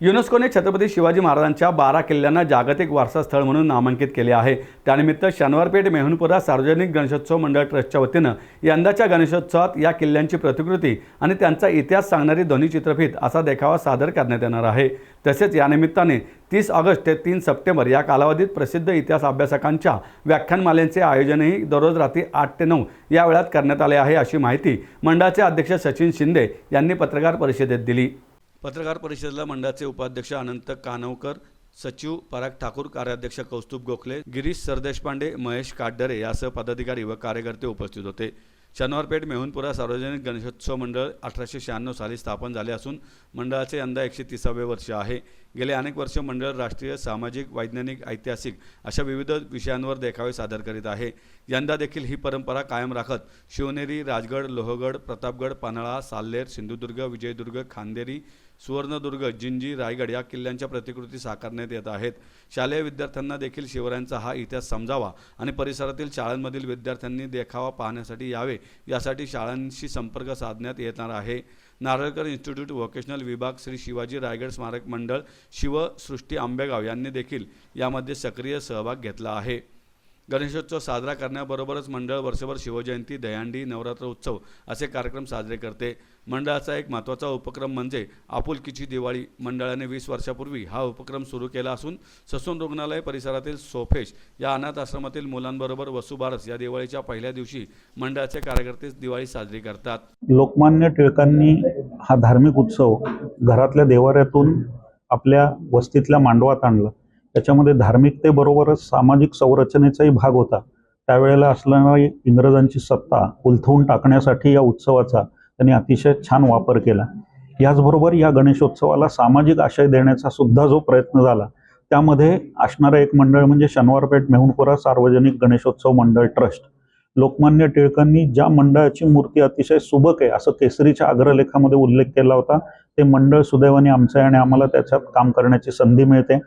युनेस्कोने छत्रपती शिवाजी महाराजांच्या बारा किल्ल्यांना जागतिक वारसा स्थळ म्हणून नामांकित केले आहे. त्यानिमित्त शनिवारपेठ मेहनपुरा सार्वजनिक गणेशोत्सव मंडळ ट्रस्टच्या वतीनं यंदाच्या गणेशोत्सवात या किल्ल्यांची प्रतिकृती आणि त्यांचा इतिहास सांगणारी ध्वनिचित्रफित असा देखावा सादर करण्यात येणार आहे. तसेच यानिमित्ताने तीस ऑगस्ट ते तीन सप्टेंबर या कालावधीत प्रसिद्ध इतिहास अभ्यासकांच्या व्याख्यानमालेचे आयोजनही दररोज रात्री आठ ते नऊ या वेळात करण्यात आले आहे अशी माहिती मंडळाचे अध्यक्ष सचिन शिंदे यांनी पत्रकार परिषदेत दिली. पत्रकार परिषदेला मंडळाचे उपाध्यक्ष अनंत कानवकर सचिव पराग ठाकूर कार्याध्यक्ष कौस्तुभ गोखले गिरीश सरदेशपांडे महेश काटडरे यासह पदाधिकारी व कार्यकर्ते उपस्थित होते. शनिवारपेठ मेहूनपुरा सार्वजनिक गणेशोत्सव मंडळ अठराशे शहाण्णव साली स्थापन झाले असून मंडळाचे यंदा एकशे तिसावे वर्ष आहे. गेले अनेक वर्ष मंडळ राष्ट्रीय सामाजिक वैज्ञानिक ऐतिहासिक अशा विविध विषयांवर देखावे सादर करीत आहे. यंदा देखील ही परंपरा कायम राखत शिवनेरी राजगड लोहगड प्रतापगड पन्हाळा साल्हेर सिंधुदुर्ग विजयदुर्ग खांदेरी सुवर्णदुर्ग जिंजी रायगड या किल्ल्यांच्या प्रतिकृती साकारण्यात येत आहेत. शालेय विद्यार्थ्यांना देखील शिवरायांचा हा इतिहास समजावा आणि परिसरातील शाळांमधील विद्यार्थ्यांनी देखावा पाहण्यासाठी यावे. यासाठी शाळांशी संपर्क साधण्यात येणार आहे. नारळकर इन्स्टिट्यूट व्होकेशनल विभाग श्री शिवाजी रायगड स्मारक मंडळ शिवसृष्टी आंबेगाव यांनी देखील यामध्ये सक्रिय सहभाग घेतला आहे. गणेशोत्सव साजरा करण्याबरोबरच मंडळ वर्षभर शिवजयंती दहीहंडी नवरात्र उत्सव असे कार्यक्रम साजरे करते. मंडळाचा एक महत्त्वाचा उपक्रम म्हणजे आपुलकीची दिवाळी. मंडळाने वीस वर्षापूर्वी हा उपक्रम सुरू केला असून ससून रुग्णालय परिसरातील सोफेश या अनाथ आश्रमातील मुलांबरोबर वसुबारस या दिवाळीच्या पहिल्या दिवशी मंडळाचे कार्यकर्ते दिवाळी साजरी करतात. लोकमान्य टिळकांनी हा धार्मिक उत्सव घरातल्या देवाऱ्यातून आपल्या वस्तीतल्या मांडवात आणला. त्याच्यामध्ये धार्मिकतेबरोबरच सामाजिक संरचनेचाही भाग होता. त्यावेळेला असणारी इंग्रजांची सत्ता उलथवून टाकण्यासाठी या उत्सवाचा त्यांनी अतिशय छान वापर केला. याचबरोबर या गणेशोत्सवाला सामाजिक आशय देण्याचा सुद्धा जो प्रयत्न झाला त्यामध्ये असणारं एक मंडळ म्हणजे शनिवारपेठ मेहुणपुरा सार्वजनिक गणेशोत्सव मंडळ ट्रस्ट. लोकमान्य टिळकांनी ज्या मंडळाची मूर्ती अतिशय सुबक आहे असं केसरीच्या अग्रलेखामध्ये उल्लेख केला होता ते मंडळ सुदैवाने आमचं आहे आणि आम्हाला त्याच्यात काम करण्याची संधी मिळते.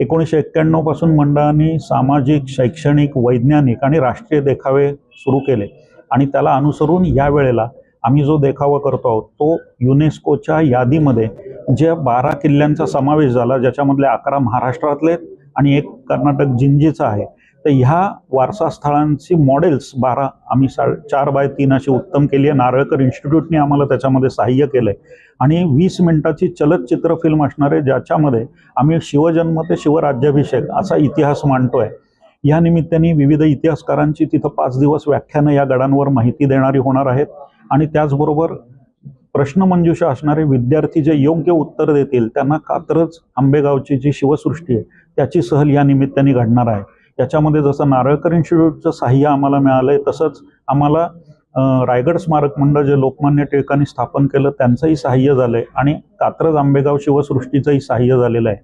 एकोणीसशे एक्क्याण्णवपासून मंडळाने सामाजिक शैक्षणिक वैज्ञानिक आणि राष्ट्रीय देखावे सुरू केले आणि त्याला अनुसरून या वेळेला आम्ही जो देखावा करतो आहोत तो युनेस्कोच्या यादीमध्ये ज्या बारा किल्ल्यांचा समावेश झाला ज्याच्यामधले अकरा महाराष्ट्रातले आणि एक कर्नाटक जिंजीचा आहे तर ह्या वारसा स्थळांची मॉडेल्स बारा आम्ही सा चार बाय तीन अशी उत्तम केली आहे. नारळकर इन्स्टिट्यूटने आम्हाला त्याच्यामध्ये सहाय्य केलं आहे आणि वीस मिनिटाची चलचित्र फिल्म असणार आहे ज्याच्यामध्ये आम्ही शिवजन्म ते शिवराज्याभिषेक असा इतिहास मांडतो आहे या निमित्ताने विविध इतिहासकारांची तिथं पाच दिवस व्याख्यानं या गडांवर माहिती देणारी होणार आहेत. आणि त्याचबरोबर प्रश्नमंजुषा असणारे विद्यार्थी जे योग्य उत्तर देतील त्यांना कात्रज आंबेगावची जी शिवसृष्टी आहे त्याची सहल या निमित्ताने घडणार आहे. याच्यामध्ये जसं नारळकर इन्स्टिट्यूटचं सहाय्य आम्हाला मिळालं आहे तसंच आम्हाला रायगड स्मारक मंडळ जे लोकमान्य टिळकांनी स्थापन केलं त्यांचंही सहाय्य झालं आहे आणि कात्रज आंबेगाव शिवसृष्टीचंही सहाय्य झालेलं आहे.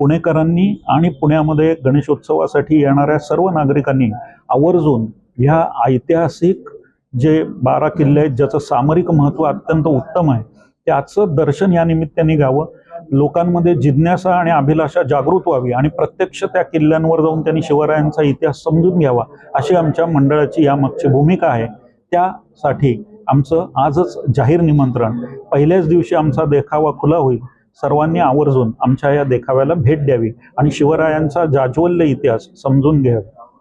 पुणेकरांनी आणि पुण्यामध्ये गणेशोत्सवासाठी येणाऱ्या सर्व नागरिकांनी आवर्जून ह्या ऐतिहासिक जे बारा किल्ले आहेत ज्याचं सामरिक महत्त्व अत्यंत उत्तम आहे त्याचं दर्शन या निमित्ताने घ्यावं. लोकांमध्ये जिज्ञासा आणि अभिलाषा जागृत व्हावी आणि प्रत्यक्ष त्या किल्ल्यांवर जाऊन त्यांनी शिवरायांचा इतिहास समजून घ्यावा अशी आमच्या मंडळाची यामागची भूमिका आहे. त्यासाठी आमचं आजच जाहीर निमंत्रण. पहिल्याच दिवशी आमचा देखावा खुला होईल. सर्वांनी आवर्जून आमच्या या देखाव्याला भेट द्यावी आणि शिवरायांचा जाज्वल्य इतिहास समजून घ्यावा.